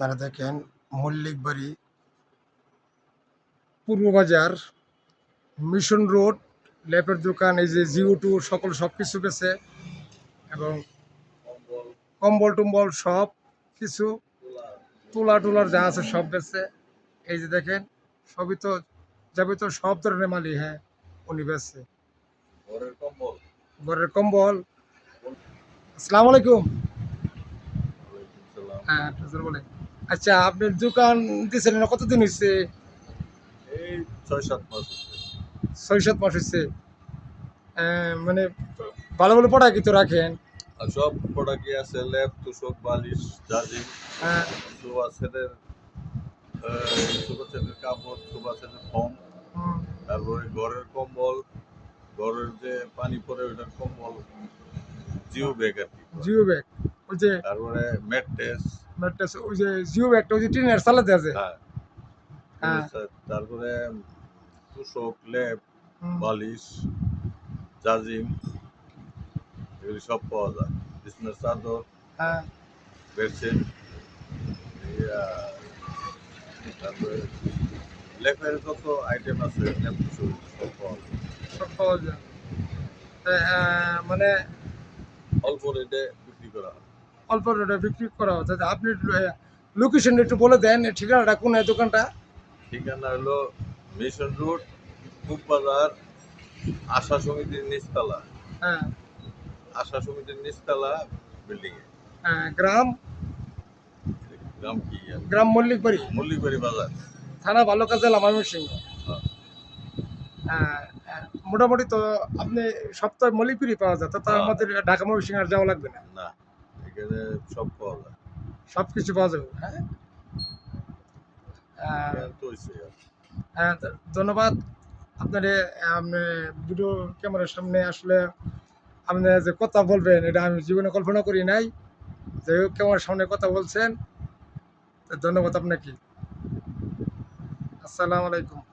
আপনারা দেখেন মল্লিক বাড়ি পূর্ববাজার মিশন রোড ল্যাপের দোকান এই যে জিও টু সকল সব কিছু বেছে এবং কম্বল টম্বল সব কিছু তুলা টুলার যা আছে সব বেছে এই যে দেখেন সবই তো যাবে তো সব ধরনের মালি হ্যাঁ উনি বেছে ঘরের কম্বল। আসসালামু আলাইকুম। হ্যাঁ বলে আচ্ছা আপনার দোকান দিয়েছেন না কতদিন হয়েছে এই ছয় সাত মাস। ছয় সাত মাস হয়েছে মানে ভালো ভালো পড়া কিন্তু রাখেন? আর সব প্রোডাক্টই আছে ল্যাপ তুষক বালিশ হ্যাঁ। সোফা সেটের সোফা সেটের কাপড় সোফা সেটের হুম, তারপরে ঘরের কম্বল ঘরের যে পানি পড়ে ওইটার কম্বল জিও ব্যাগ আর কি। Geo bag. ওই যে তারপরে ম্যাট্রেস ম্যাট্রেস ওই যে জিও ওই যে টিনের চালাতে আছে। হ্যাঁ। হ্যাঁ। তারপরে তুষক বালিশ এগুলি সব পাওয়া যায়। বিছনার চাদর হ্যাঁ। বেডশিট তারপরে লেপের যত আইটেম আছে লেপ সব পাওয়া যায়। সব পাওয়া যায়। আহ, আহ, মানে অল্প রেটে বিক্রি করা হয়। অল্প রেটে বিক্রি করা হচ্ছে। আপনি লোকেশন একটু বলে দেন ঠিকানাটা কোন এই দোকানটা? ঠিকানা হলো মিশন রোড কুকবাজার আশা সমিতির নিচতলা। হ্যাঁ। আশা সমিতির নিচতলা বিল্ডিং এ। হ্যাঁ, গ্রাম? গ্রাম কি গ্রাম মল্লিক বাড়ি মল্লিকবাড়ি বাজার। থানা ভালো কাজে ময়মনসিংহ। হ্যাঁ। হ্যাঁ, মোটামুটি তো আপনি সপ্তাহে মল্লিকপুরি পাওয়া যায় তো তো হ্যাঁ। আমাদের ঢাকা ময়মনসিংহ আর যাওয়া লাগবে না? না। এখানে সব পাওয়া যায়। সব কিছু পাওয়া যাবে। হ্যাঁ? হইছে আর। হ্যাঁ ধন্যবাদ। আপনার আপনি ভিডিও ক্যামেরার সামনে আসলে আপনি যে কথা বলবেন এটা আমি জীবনে কল্পনা করি নাই। হোক ক্যামেরার সামনে কথা বলছেন। ধন্যবাদ আপনাকে। আসসালামু আলাইকুম।